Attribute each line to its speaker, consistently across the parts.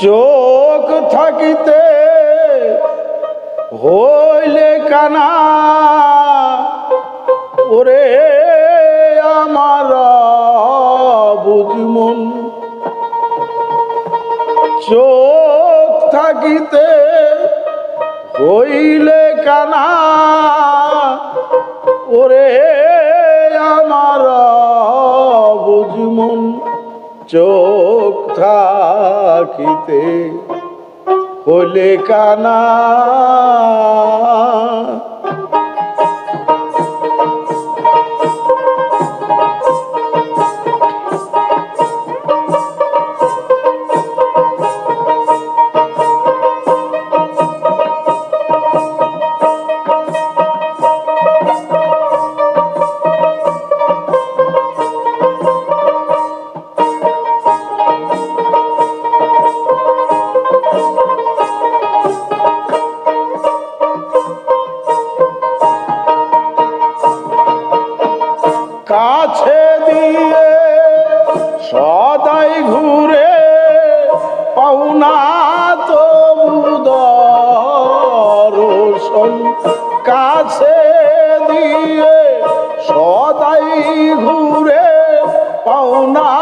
Speaker 1: চোখ থাকিতে হইলে কানা। ওরে আমার বুঝমন চোখ থাকিতে হইলে কানা। ওরে আমার বুঝমন চোখ থাকিতে হলে কানা কাছে দিয়ে সদাই ঘুরে পাওনা তো দর্শন। কাছে দিয়ে সদাই ঘুরে পাওনা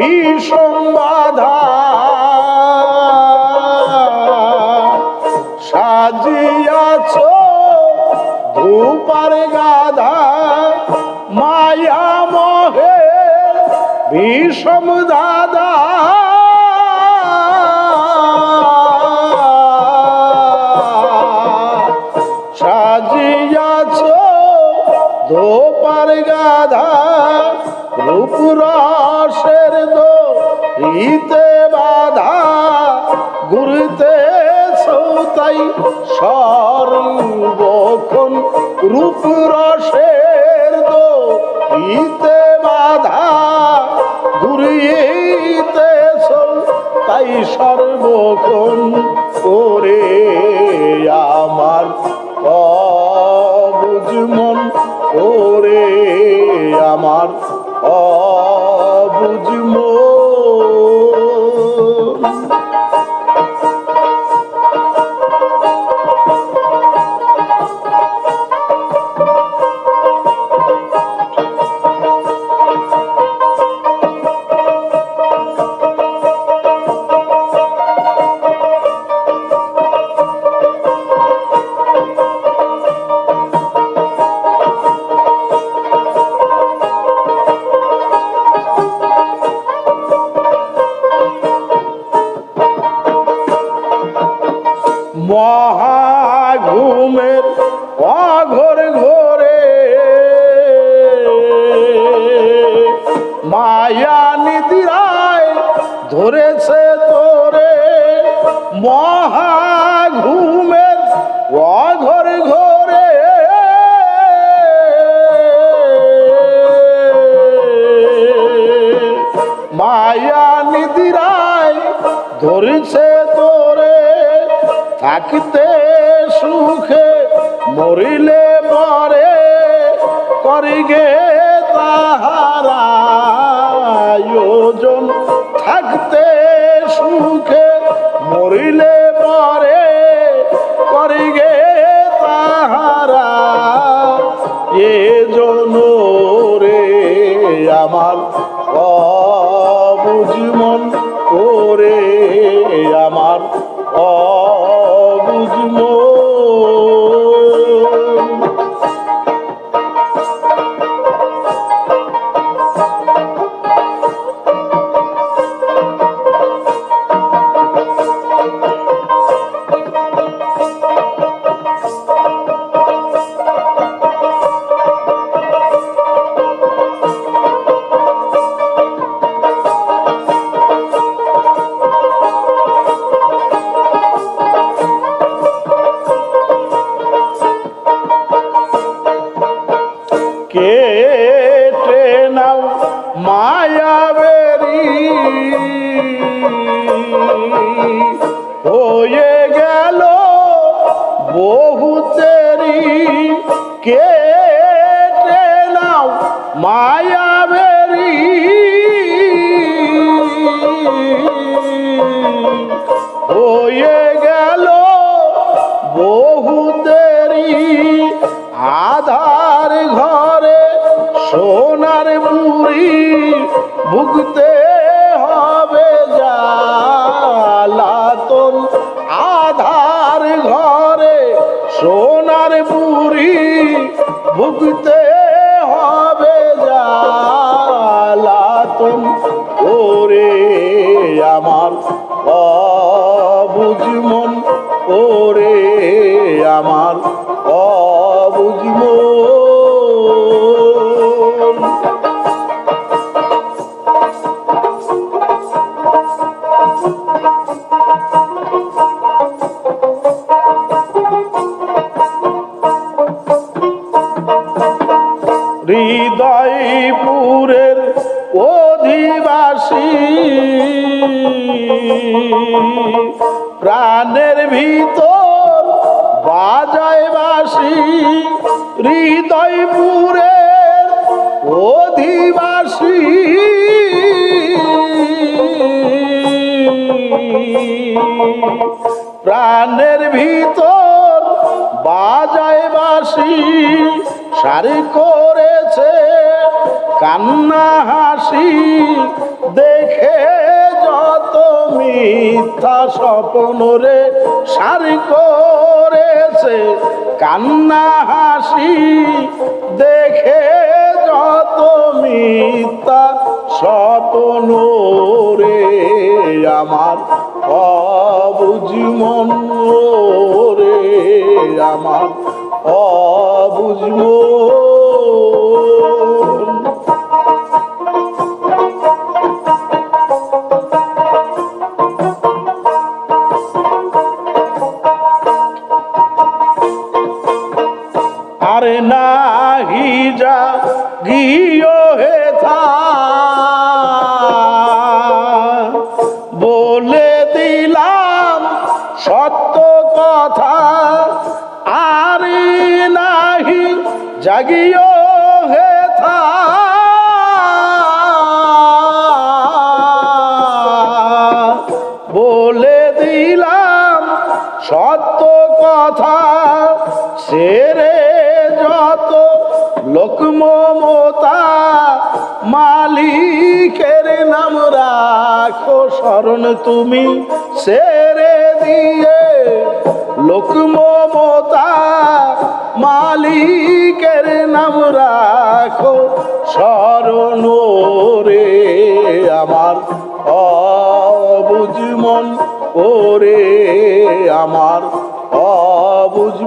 Speaker 1: ভীষণ বাধা সাজিয়াছ ধূপার গাধা মায়া মহের ভীষণ দাদা। সাজিয়াছ ধোপার গাধা রূপরাসের দো রীতে বাধা, ঘুরতে সৌতাই সর্বক্ষণ রূপরসের দো রীতে বাধা, ঘুরিতে তাই সর্বক্ষণ করে ধরেছে তোরে থাকিতে সুখে মরিলে পরে করিগে তাহারা বহুতেরি কেটে প্রাণের ভিতর বাজায় বাসি হৃদয়পুরের অধিবাসী। প্রাণের ভিতর বাজায় বাসি সারি করেছে কান্না হাসি দেখে যত মিথ্যা স্বপ্ন রে সারি করেছে, কান্না হাসি দেখে যত মিথ্যা স্বপ্ন রে আমার অবুঝি মন রে আমার অবুঝ নাহি যা গিয়ে হে থা। বলে দিলাম সত্য কথা, আরে নাহি জাগিও হে থা। বলে দিলাম সত্য কথা, সেরে লোক মমতা মালিকের নাম রাখো স্মরণ তুমি সেরে দিয়ে। লোক মমতা মালিকের নাম রাখো স্মরণ রে আমার। অবুঝ মন ওরে আমার। অবুঝ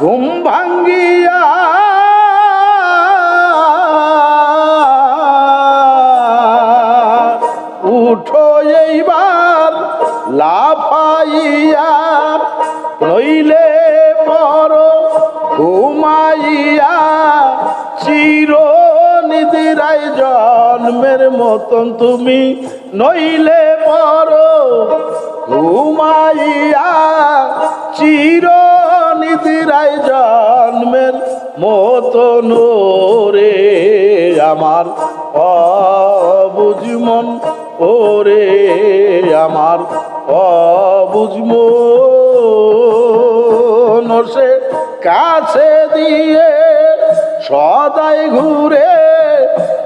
Speaker 1: ঘুম ভাঙ্গিয়া উঠো এইবার, লাফাইয়া নইলে পর ঘুমাইয়া। চির নিদিরাই জন্মের মতন তুমি নইলে পর ঘুমাইয়া। চির নিদিরাই জন্মের মতন রে আমার অবুঝ মন ওরে আমার অবুঝ মন। সে কাছে দিয়ে সদাই ঘুরে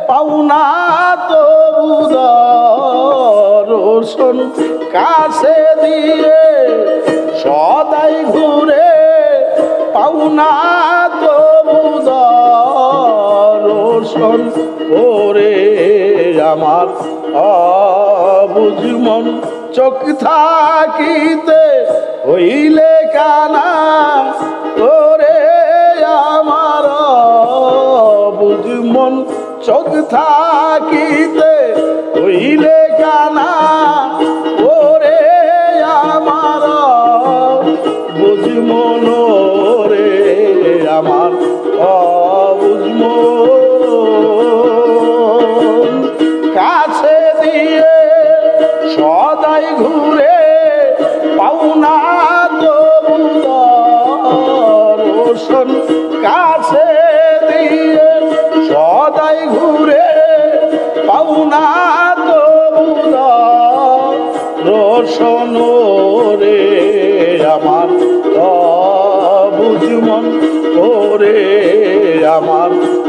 Speaker 1: পাওনা তো রোশন কাছে দিয়ে সদাই ঘুরে পাওনা তো দর্শন ওরে আমার অবুঝ মন। চোখ থাকিতে হইলে কানা ওরে আমার বুঝ মন। চোখ থাকিতে হইলে কানা ওরে আমার বুঝ কাছে দিয়ে সদাই ঘুরে পাওনা দর্শন কাছে দিয়ে সদাই ঘুরে পাওনা রোশন রে আমার অবুঝমন ওরে আমার